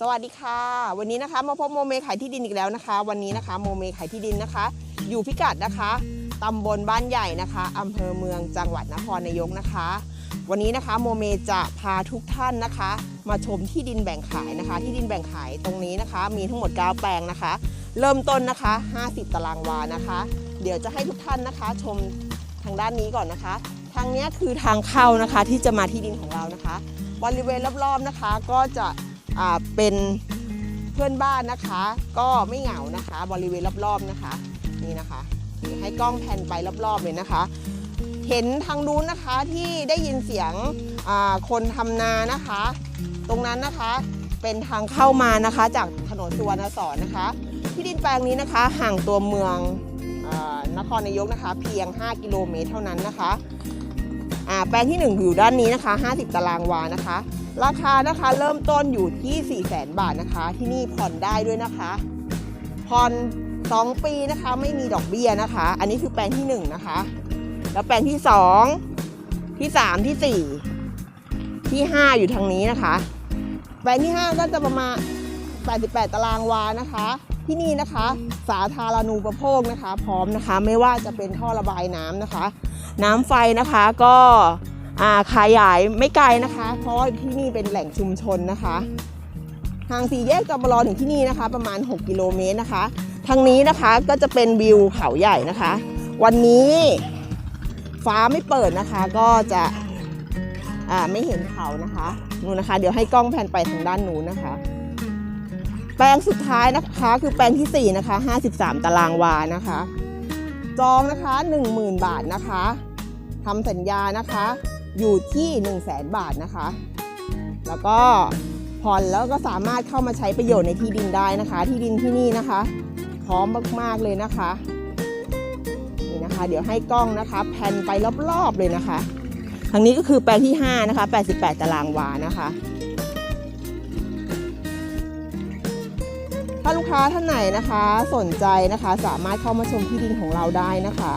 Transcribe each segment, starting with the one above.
สวัสดีค่ะ วันนี้นะคะมาพบโมเมขายที่ดินอีกแล้วนะคะ วันนี้นะคะโมเมขายที่ดินนะคะ อยู่พิกัดนะคะตำบลบ้านใหญ่นะคะอำเภอเมืองจังหวัดนครนายกนะคะ วันนี้นะคะโมเมจะพาทุกท่านนะคะ มาชมที่ดินแบ่งขายนะคะ ที่ดินแบ่งขายตรงนี้นะคะ มีทั้งหมด9แปลงนะคะ เริ่มต้นนะคะ 50 ตารางวานะคะ เดี๋ยวจะให้ทุกท่านนะคะ ชมทางด้านนี้ก่อนนะคะ ทางนี้คือทางเข้านะคะที่จะมาที่ดินของเรานะคะ บริเวณรอบๆนะคะ ก็จะ เป็นเพื่อนบ้านนะคะ ก็ไม่เหงานะคะ บริเวณรอบๆนะคะ นี่นะคะให้กล้องแผ่นไปรอบๆเลยนะคะ เห็นทางนู้นนะคะที่ได้ยินเสียงคนทำนานะคะ ตรงนั้นนะคะเป็นทางเข้ามานะคะจากถนนสุวรรณสอนนะคะ ที่ดินแปลงนี้นะคะ ห่างตัวเมืองอนครนายกนะคะ เพียง 5 กิโลเมตรเท่านั้นนะคะ แปลงที่ 1 อยู่ด้านนี้นะคะ 50 ตารางวานะคะ ราคานะคะเริ่มต้นอยู่ที่ 4 0 0 0 0 0 บาทนะคะ ที่นี่ผ่อนได้ด้วยนะคะ ผ่อน 2 ปีนะคะไม่มีดอกเบี้ยนะคะ อันนี้คือแปลงที่ 1 นะคะ แล้วแปลงที่ 2 ที่ 3 ที่ 4 ที่ 5 อยู่ทางนี้นะคะ แปลงที่ 5 ก็จะประมาณ 88 ตารางวานะคะ ที่นี่นะคะ สาธารณูปโภคนะคะ พร้อมนะคะ ไม่ว่าจะเป็นท่อระบายน้ำนะคะ น้ำไฟนะคะก็อ่าขยายไม่ไกลนะคะ เพราะว่าที่นี่เป็นแหล่งชุมชนนะคะทางสี่แยกจบลอถึงที่นี่นะคะ ประมาณ 6 กิโลเมตรนะคะ ทางนี้นะคะก็จะเป็นวิวเขาใหญ่นะคะ วันนี้ฟ้าไม่เปิดนะคะก็จะอ่าไม่เห็นเขานะคะนู่นนะคะ เดี๋ยวให้กล้องแผ่นไปทางด้านนู้นนะคะ แปลงสุดท้ายนะคะ คือแปลงที่ 4 นะคะ 53 ตารางวานะคะ จองนะคะ 10,000 บาทนะคะทำสัญญานะคะ อยู่ที่ 1 0 0 0 0แบาทนะคะ แล้วก็ผ่อนแล้วก็สามารถเข้ามาใช้ประโยชน์ในที่ดินได้นะคะ ที่ดินที่นี่นะคะ พร้อมมาก ๆ เลยนะคะนี่นะคะ เดี๋ยวให้กล้องนะคะแผ่นไปรอบ ๆ เลยนะคะทางนี้ก็คือแปลงที่ 5 นะคะ 88 ตารางวานะคะ ถ้าลูกค้าท่านไหนนะคะสนใจนะคะสามารถเข้ามาชมที่ดินของเราได้นะคะ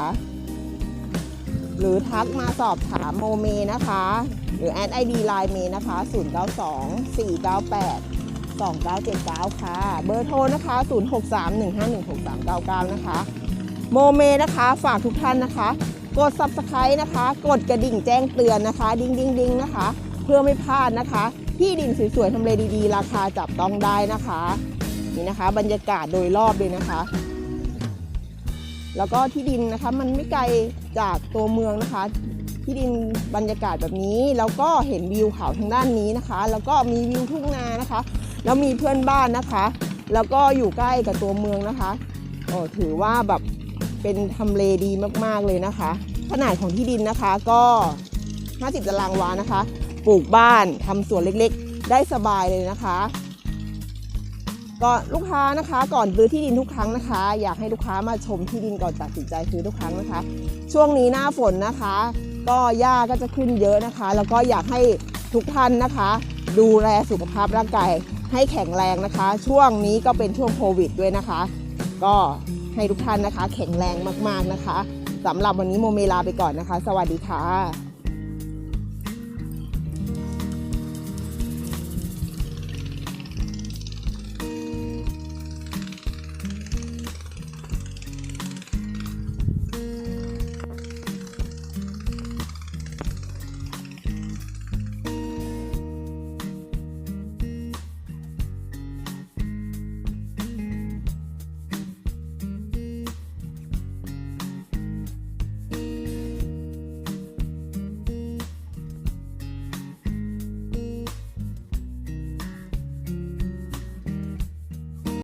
หรือทักมาสอบถามโมเมนะคะ หรือแอดไอดีไลน์เมนะคะ 092 498 2979 ค่ะ เบอร์โทรนะคะ 0631516399 นะคะ โมเมนะคะ ฝากทุกท่านนะคะ กด subscribe นะคะ กดกระดิ่งแจ้งเตือนนะคะ ดิ้งดิ้งดิ้งนะคะ เพื่อไม่พลาดนะคะ ที่ดินสวยๆทำเลดีๆ ราคาจับต้องได้นะคะ นี่นะคะ บรรยากาศโดยรอบเลยนะคะ แล้วก็ที่ดินนะคะมันไม่ไกลจากตัวเมืองนะคะ ที่ดินบรรยากาศแบบนี้ แล้วก็เห็นวิวเขาทางด้านนี้นะคะ แล้วก็มีวิวทุ่งนานะคะ แล้วมีเพื่อนบ้านนะคะ แล้วก็อยู่ใกล้กับตัวเมืองนะคะโอ้ถือว่าแบบเป็นทำเลดีมากๆเลยนะคะ ขนาดของที่ดินนะคะก็ 50 ตารางวานะคะ ปลูกบ้านทำสวนเล็กๆ ได้สบายเลยนะคะ ก็ลูกค้านะคะก่อนซื้อที่ดินทุกครั้งนะคะ อยากให้ลูกค้ามาชมที่ดินก่อนตัดสินใจซื้อทุกครั้งนะคะ ช่วงนี้หน้าฝนนะคะ ก็หญ้าก็จะขึ้นเยอะนะคะ แล้วก็อยากให้ทุกท่านนะคะ ดูแลสุขภาพร่างกายให้แข็งแรงนะคะ ช่วงนี้ก็เป็นช่วงโควิดด้วยนะคะ ก็ให้ทุกท่านนะคะ แข็งแรงมากๆนะคะสำหรับวันนี้โมเมลาไปก่อนนะคะ สวัสดีค่ะ